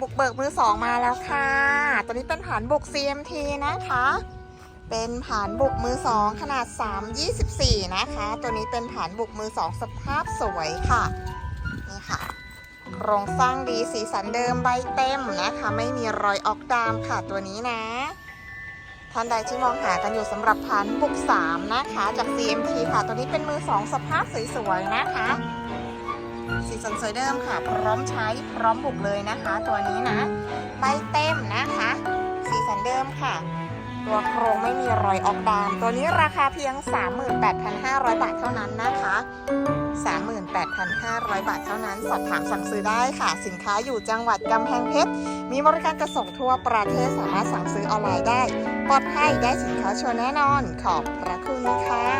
บุกเบิกมือสองมาแล้วค่ะ ตัวนี้เป็นผานบุก CMT นะคะ เป็นผานบุกมือสองขนาด 324 นะคะ ตัวนี้เป็นผานบุกมือสองสภาพสวยค่ะ นี่ค่ะ โครงสร้างดีสีสันเดิมใบเต็มนะคะ ไม่มีรอยออกดามค่ะตัวนี้นะ ท่านใดที่มองหากันอยู่สำหรับพันธุ์บุก 3 นะคะ จาก CMT ค่ะ ตัวนี้เป็นมือ2สภาพสวยๆนะคะ สีสันสวยเดิมค่ะ พร้อมใช้พร้อมบุกเลยนะคะ ตัวนี้นะใบเต็มนะคะ สีสันเดิมค่ะ ตัวโครงไม่มีรอยออกดาม ตัวนี้ราคาเพียง 38,500 บาทเท่านั้นนะคะ 38,500 บาทเท่านั้น สอบถามสั่งซื้อได้ค่ะ สินค้าอยู่จังหวัดกำแพงเพชร มีบริการจัดส่งทั่วประเทศสามารถสั่งซื้อออนไลน์ได้ ปลอดภัยได้สินค้าชัวร์แน่นอน ขอบพระคุณค่ะ